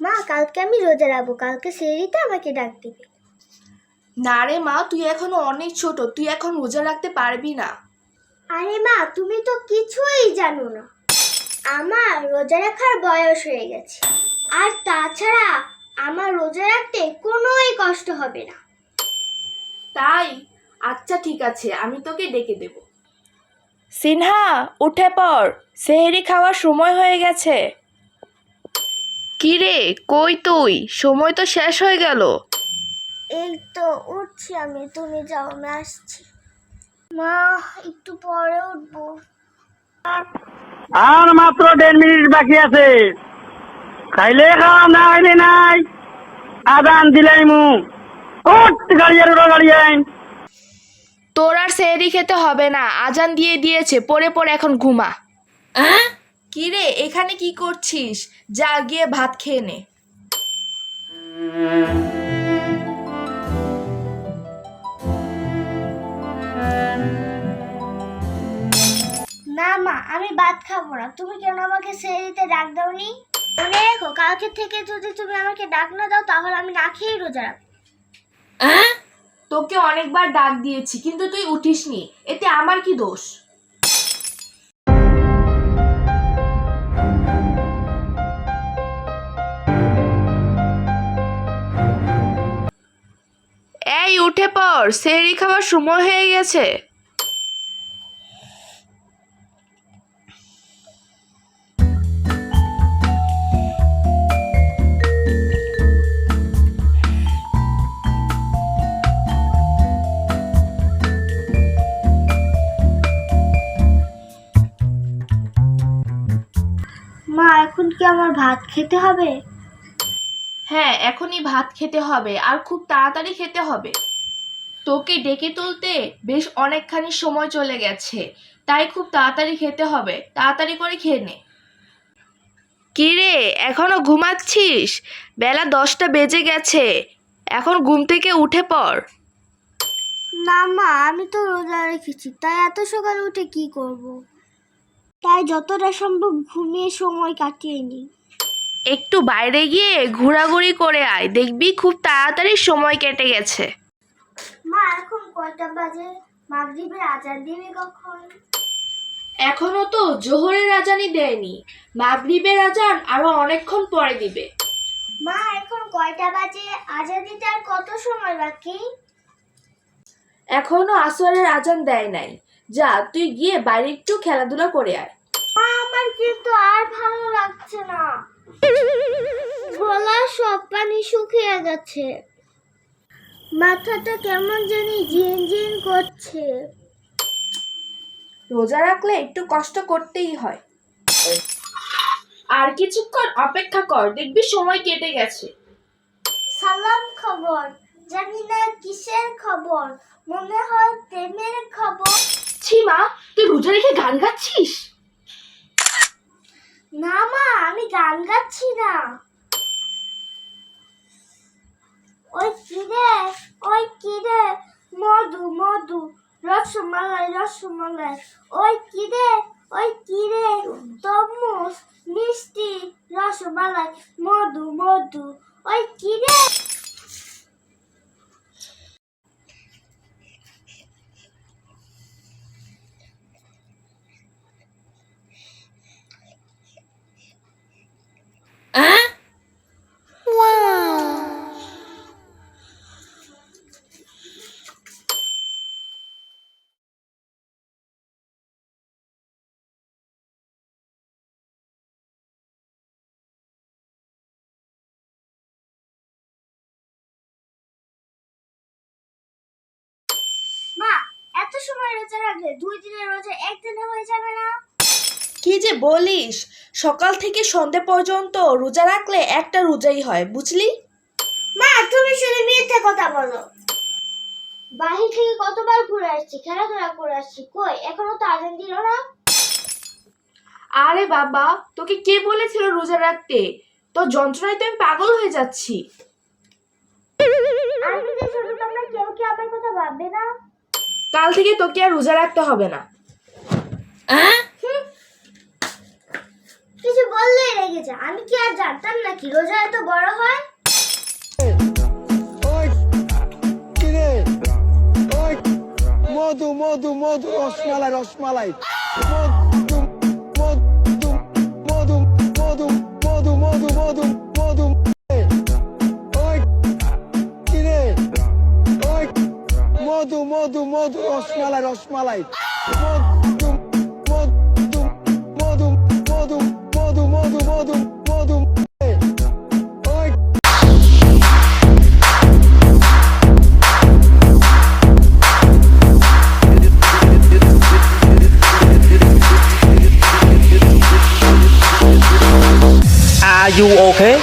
মা কালকে আমি রোজা রাখব। কালকে সেরিতে আমাকে ডাক দিবে। না রে মা তুই এখনও অনেক ছোট তুই এখন রোজা রাখতে পারবি না। আরে মা তুমি তো কিছুই জানো না। আমার রোজা রাখার বয়স হয়ে গেছে। আর তাছাড়া আমার রোজা রাখতে কোনোই কষ্ট হবে না। তাই? আচ্ছা ঠিক আছে আমি তোকে ডেকে দেব। সিনহা উঠে পড়। সেহেরি খাওয়ার সময় হয়ে গেছে। কি রে কই তুই? সময় তো শেষ হয়ে গেল। এই তো উঠছি আমি। তুমি যাও আমি আসছি। মা একটু পরে উঠবো। আর মাত্র দেড় মিনিট বাকি আছে। খাইলে খাওয়া না খাইলে নাই। আদান দিলাই মু। উঠ গাড়ি আর উড়ো গাড়ি আইন। তোর আর সেহেরি খেতে হবে না। আজান দিয়ে দিয়েছে পরে পরে এখন ঘুমা। কি রে এখানে কি করছিস? যা গিয়ে ভাত খেয়ে নে। না মা আমি ভাত খাব না। তুমি কেন আমাকে সেরিতে ডাক দাওনি? মনে রেখো কালকে থেকে যদি তুমি আমাকে ডাক না দাও তাহলে আমি না খেয়েই রোজা রাখব। তোকে অনেকবার ডাক দিয়েছি কিন্তু তুই উঠিসনি। এতে আমার কি দোষ? পড় সেহরি খাওয়ার সময় হয়ে গেছে। মা এখন কি আমার ভাত খেতে হবে? হ্যাঁ এখনই ভাত খেতে হবে আর খুব তাড়াতাড়ি খেতে হবে। তোকে ডেকে তুলতে বেশ অনেকখানি সময় চলে গেছে। তাই খুব তাড়াতাড়ি খেতে হবে। তাড়াতাড়ি করে খেয়ে নে। কি রে এখনও ঘুমাচ্ছিস? বেলা দশটা বেজে গেছে। এখন ঘুম থেকে উঠে পড়। না মা আমি তো রোজা রেখেছি তাই এত সকালে উঠে কি করব। তাই যতটা সম্ভব ঘুমিয়ে সময় কাটিয়ে নিই একটু বাইরে গিয়ে ঘোরাঘুরি করে আয় দেখবি খুব তাড়াতাড়ি সময় কেটে গেছে। মা এখন কয়টা বাজে? মাগরিবের আজান দিবে কখন? এখনও তো জোহরের আজানই দেয়নি। মাগরিবের আজান আরও অনেকক্ষণ পরে দিবে। মা এখন কয়টা বাজে? আজান দিতে আর কত সময় বাকি? এখনও আসরের আজান দেয় নাই। যা তুই গিয়ে বাইরে একটু খেলাধুলা করে আয়। মা আমার কিন্তু আর ভালো লাগছে না। গলা সব পানি শুকিয়ে যাচ্ছে মাথাটা কেমন জানি ঝিন ঝিন করছে। রোজা রাখলে একটু কষ্ট করতেই হয়। আর কিছুক্ষণ অপেক্ষা কর দেখবি সময় কেটে গেছে। সালাম খবর জানি না কিসের খবর মনে হয় প্রেমের খবর। ছিমা তুই রোজা রেখে গান গাচ্ছিস? না মা আমি গান গাচ্ছি না। ওই কিরে ওই কিরে মধু মধু, রসমালাই রসমালাই। ওই কিরে ওই কিরে তরমুজ, মিষ্টি, রসমালাই, মধু মধু। ওই কিরে সময় রোজা রাখলে দুই দিনের রোজা একদিনে হয়ে যাবে না। কি যে বলিস? সকাল থেকে সন্ধে পর্যন্ত রোজা রাখলে একটা রোজাই হয় বুঝলি? মা তুমি শুধু মিথ্যে কথা বলো। বাহির থেকে কতবার ঘুরে আসছি খেলাধুলা করে আসছি কই? এখনও তো আজান দিল না? আরে বাবা তোকে কে বলেছিল রোজা রাখতে? তোর যন্ত্রণায় তো আমি পাগল হয়ে যাচ্ছি। আমি যদি শুধু তোমরা কেউ কি আমার কথা ভাববে না? কাল থেকে তোকে আর রোজা রাখতে হবে না। কিছু বললেই রেগে যা আমি কি আর জানতাম নাকি রোজা এত বড় হয়? ওই মধু মধু মধু রসমালাই রসমালাই। রসমালাই রসমালাই মধু মধু মধু মধু মধু মধু মধু মধু ওই Are you okay?